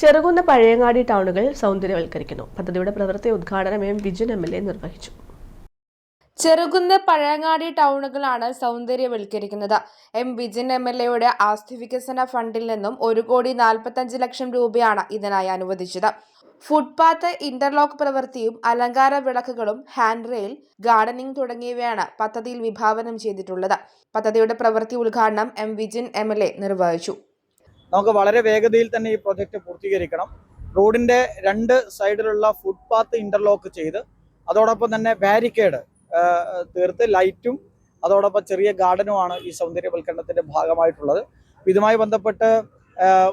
ചെറുകുന്ന പഴയങ്ങാടി ടൗണുകൾ സൗന്ദര്യവൽക്കരിക്കുന്നു. പദ്ധതിയുടെ പ്രവൃത്തി ഉദ്ഘാടനം M Vijayan M L A നിർവഹിച്ചു. ചെറുകുന്ന പഴയങ്ങാടി ടൗണുകളാണ് സൗന്ദര്യവൽക്കരിക്കുന്നത്. എം വിജിൻ എം എൽ എയുടെ ആസ്തി വികസന ഫണ്ടിൽ നിന്നും ഒരു കോടി നാൽപ്പത്തഞ്ച് ലക്ഷം രൂപയാണ് ഇതിനായി അനുവദിച്ചത്. ഫുട്പാത്ത് ഇന്റർലോക്ക് പ്രവൃത്തിയും അലങ്കാര വിളക്കുകളും ഹാൻഡ് റെയിൽ ഗാർഡനിംഗ് തുടങ്ങിയവയാണ് പദ്ധതിയിൽ വിഭാവനം ചെയ്തിട്ടുള്ളത്. പദ്ധതിയുടെ പ്രവൃത്തി ഉദ്ഘാടനം എം വിജിൻ എ നിർവഹിച്ചു. നമുക്ക് വളരെ വേഗതയിൽ തന്നെ ഈ പ്രൊജക്റ്റ് പൂർത്തീകരിക്കണം. റോഡിന്റെ രണ്ട് സൈഡിലുള്ള ഫുട്പാത്ത് ഇന്റർലോക്ക് ചെയ്ത് അതോടൊപ്പം തന്നെ ബാരിക്കേഡ് തീർത്ത് ലൈറ്റും അതോടൊപ്പം ചെറിയ ഗാർഡനുമാണ് ഈ സൗന്ദര്യവൽക്കരണത്തിന്റെ ഭാഗമായിട്ടുള്ളത്. ഇതുമായി ബന്ധപ്പെട്ട്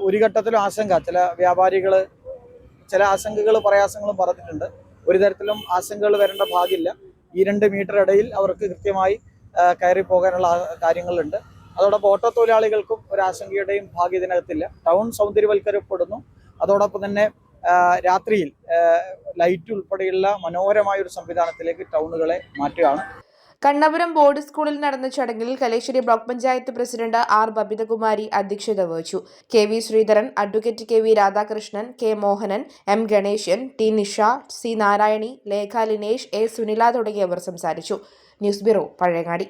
ഒരു ഘട്ടത്തിലും ആശങ്ക ചില വ്യാപാരികൾ ചില ആശങ്കകൾ പ്രയാസങ്ങളും പറഞ്ഞിട്ടുണ്ട്. ഒരു തരത്തിലും ആശങ്കകൾ വരേണ്ട ഭാഗമില്ല ഈ രണ്ട് മീറ്റർ ഇടയിൽ അവർക്ക് കൃത്യമായി കയറി പോകാനുള്ള കാര്യങ്ങളുണ്ട്. അതോടൊപ്പം ഓട്ടോ തൊഴിലാളികൾക്കും ഒരു ആശങ്കയുടെയും ഭാഗ്യ ഇതിനകത്തില്ല. ടൗൺ സൗന്ദര്യവൽക്കരപ്പെടുന്നു അതോടൊപ്പം തന്നെ രാത്രിയിൽ ലൈറ്റ് ഉൾപ്പെടെയുള്ള മനോഹരമായ ഒരു സംവിധാനത്തിലേക്ക് ടൗണുകളെ മാറ്റുകയാണ്. കണ്ണപുരം ബോർഡ് സ്കൂളിൽ നടന്ന ചടങ്ങിൽ Kalliasseri block panchayat president R. Babithakumari അധ്യക്ഷത വഹിച്ചു. K V Sreedharan advocate K V Radhakrishnan K Mohanan M Ganesan T Nisha C Narayani Lekha Linesh A Sunila തുടങ്ങിയവർ സംസാരിച്ചു. News bureau Pazhayangadi.